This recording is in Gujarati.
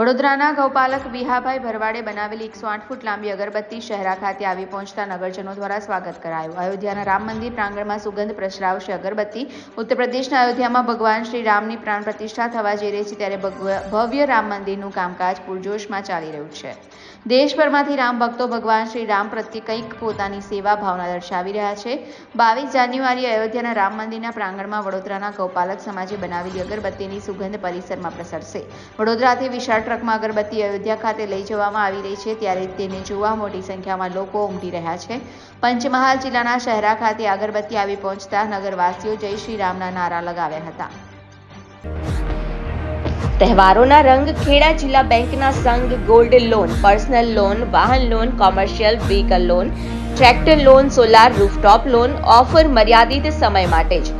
વડોદરાના ગૌપાલક વિહાભાઈ ભરવાડે બનાવેલી એકસો આઠ ફૂટ લાંબી અગરબત્તી શહેરા ખાતે આવી પહોંચતા નગરજનો દ્વારા સ્વાગત કરાયું. અયોધ્યાના રામ મંદિર પ્રાંગણમાં સુગંધ પ્રસરાવશે અગરબત્તી. ઉત્તર પ્રદેશના અયોધ્યામાં ભગવાન શ્રી રામની પ્રાણ પ્રતિષ્ઠા થવા જઈ રહી છે ત્યારે ભવ્ય રામ મંદિરનું કામકાજ પૂરજોશમાં ચાલી રહ્યું છે. દેશભરમાંથી રામ ભક્તો ભગવાન શ્રી રામ પ્રત્યે કંઈક પોતાની સેવા ભાવના દર્શાવી રહ્યા છે. બાવીસ જાન્યુઆરીએ અયોધ્યાના રામ મંદિરના પ્રાંગણમાં વડોદરાના ગૌપાલક સમાજે બનાવેલી અગરબત્તીની સુગંધ પરિસરમાં પ્રસરશે. વડોદરાથી વિશાળ ટ્રકમાં અગરબત્તી અયોધ્યા ખાતે લઈ જવામાં આવી રહી છે, ત્યારે તેને જોવા મોટી સંખ્યામાં લોકો ઉમટી રહ્યા છે. પંચમહાલ જિલ્લાના શહેરા ખાતે અગરબત્તી આવી પહોંચતા નગરવાસીઓ જય શ્રી રામના નારા લગાવ્યા હતા. તહેવારોના રંગ ખેડા જિલ્લા બેંકના સંઘ ગોલ્ડ લોન, પર્સનલ લોન, વાહન loan, commercial vehicle loan, tractor loan, solar rooftop loan, offer મર્યાદિત સમય માટે જ